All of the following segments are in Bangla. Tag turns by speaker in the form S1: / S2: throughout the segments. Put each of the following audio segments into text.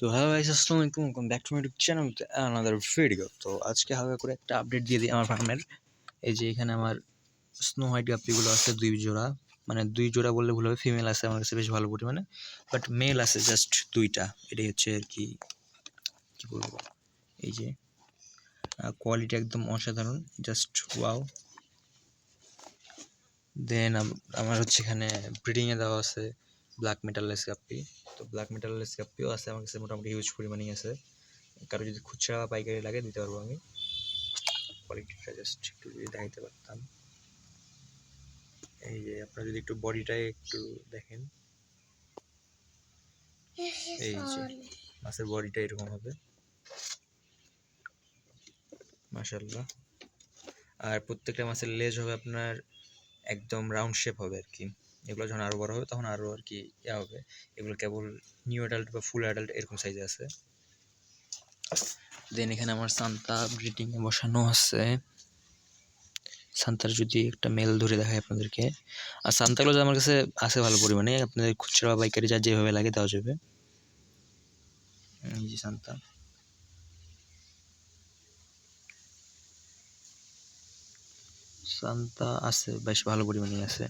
S1: তো হ্যালো গাইস আসসালামু আলাইকুম welcome back to my YouTube channel another video তো আজকে হালকা করে একটা আপডেট দিয়ে দিই আমার ফার্মের এই যে এখানে আমার স্নো হোয়াইট গাপ্পিগুলো আছে দুই জোড়া। মানে দুই জোড়া বললে ভুল হবে ফিমেল আছে আমার কাছে বেশ ভালো পরিমাণে। বাট মেল আছে জাস্ট দুইটা। এটাই হচ্ছে আর কি, কী বলব? এই যে কোয়ালিটি একদম অসাধারণ জাস্ট ওয়াও দেন আমার হচ্ছে এখানে ব্রিডিংয়ে দেওয়া আছে ব্ল্যাক মেটাললেস গাপ্পি। তো ব্ল্যাক মেটাললেস গাপ্পিও আছে, আমার কাছে মোটামুটি হিউজ পরিমাণেই আছে। কারও যদি খুচরা পাইকারি লাগে, দিতে পারব আমি। কোয়ালিটিটা জাস্ট একটু যদি দেখাইতে পারতাম। এই যে আপনারা যদি একটু বডিটাই একটু দেখেন। এই যে মাছের বডিটা এরকম হবে। মাশাল্লাহ আর প্রত্যেকটা মাছের লেজ হবে আপনার একদম রাউন্ড শেপ হবে আর কি। এগুলো যখন আরও বড় হবে, তখন আরও আর কি ইয়া হবে। এগুলো কেবল নিউ অ্যাডাল্ট বা ফুল অ্যাডাল্ট এরকম সাইজে আছে। দেন এখানে আমার সান্তা ব্রিডিংয়ে বসানো আছে। সান্তার যদি একটা মেল ধরে দেখায় আপনাদেরকে। আর সান্তাগুলো আমার কাছে আছে ভালো পরিমাণে, আপনাদের খুচরা বাইকারি যা যেভাবে লাগে দেওয়া যাবে। এই যে সান্তা। সান্তা আছে, বেশ ভালো পরিমাণে আছে।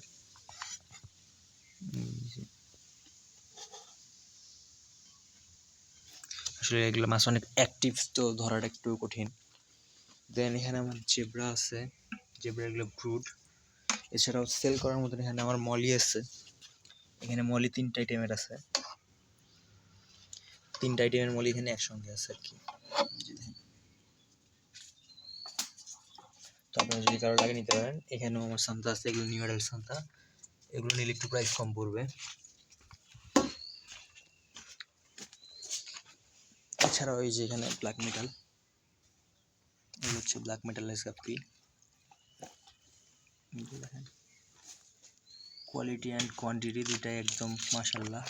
S1: আসলে এগুলো মাছ অনেক অ্যাক্টিভ তো ধরাটা একটু কঠিন। দেন এখানে আমার জেব্রা আছে। জেব্রা এগুলো ব্রুড এছাড়াও সেল করার মতন এখানে আমার মলি আছে। এখানে মলি তিনটা আইটেমের আছে। তিনটা আইটেমের মলি এখানে একসঙ্গে আছে আর কি। তো আপনারা যদি কারও লাগে নিতে পারেন, এখানেও আমার সান্তা আছে, এগুলো নিউ সান্তা। এগুলো নিলে একটু প্রাইস কম পড়বে। এছাড়াও এই যে এখানে ব্ল্যাক মেটাল এগুলো হচ্ছে ব্ল্যাক মেটাল গাপ্পি দেখেন কোয়ালিটি অ্যান্ড কোয়ান্টিটি দুটাই একদম মাসাল্লাহ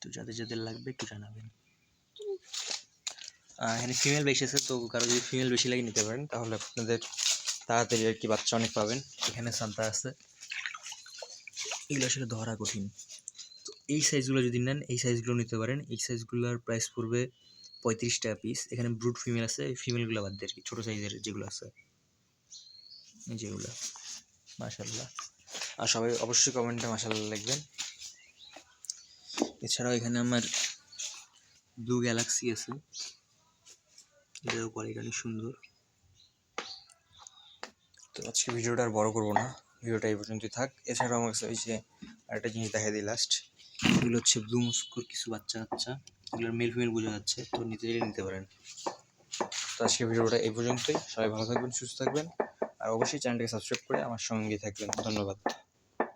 S1: তো যাদের যাদের লাগবে একটু জানাবেন। এখানে ফিমেল বেশি আছে, তো কারও যদি ফিমেল বেশি লাগে নিতে পারেন, তাহলে আপনাদের তাড়াতাড়ি আর কি বাচ্চা অনেক পাবেন। এখানে সান্তা আছে। এগুলো আসলে ধরা কঠিন। তো এই সাইজগুলো যদি নেন, এই সাইজগুলো নিতে পারেন। এই সাইজগুলোর প্রাইস পড়বে পঁয়ত্রিশ টাকা পিস এখানে ব্রুড ফিমেল আছে। ফিমেলগুলো বাদ দিয়ে আর কি, ছোটো সাইজের যেগুলো আছে। যেগুলো। মাশাল্লাহ আর সবাই অবশ্যই কমেন্টে মাশাল্লাহ লিখবেন। এছাড়াও এখানে আমার ব্লু গ্যালাক্সি আছে। এটাও কোয়ালিটি অনেক সুন্দর। তো আজকে ভিডিওটা আর বড় করব না। ভিডিওটা এই পর্যন্তই থাক। এছাড়াও আমার কাছে ওই যে আরেকটা জিনিস দেখা দিই লাস্ট এগুলো হচ্ছে ব্লু মুস্কুর, কিছু বাচ্চা কাচ্চা। এগুলোর মেল ফিমেল বোঝা যাচ্ছে, তো নিতে চাইলে নিতে পারেন। তো আজকে ভিডিওটা এই পর্যন্তই। সবাই ভালো থাকবেন, সুস্থ থাকবেন। আর অবশ্যই চ্যানেলটাকে সাবস্ক্রাইব করে আমার সঙ্গে থাকবেন। ধন্যবাদ।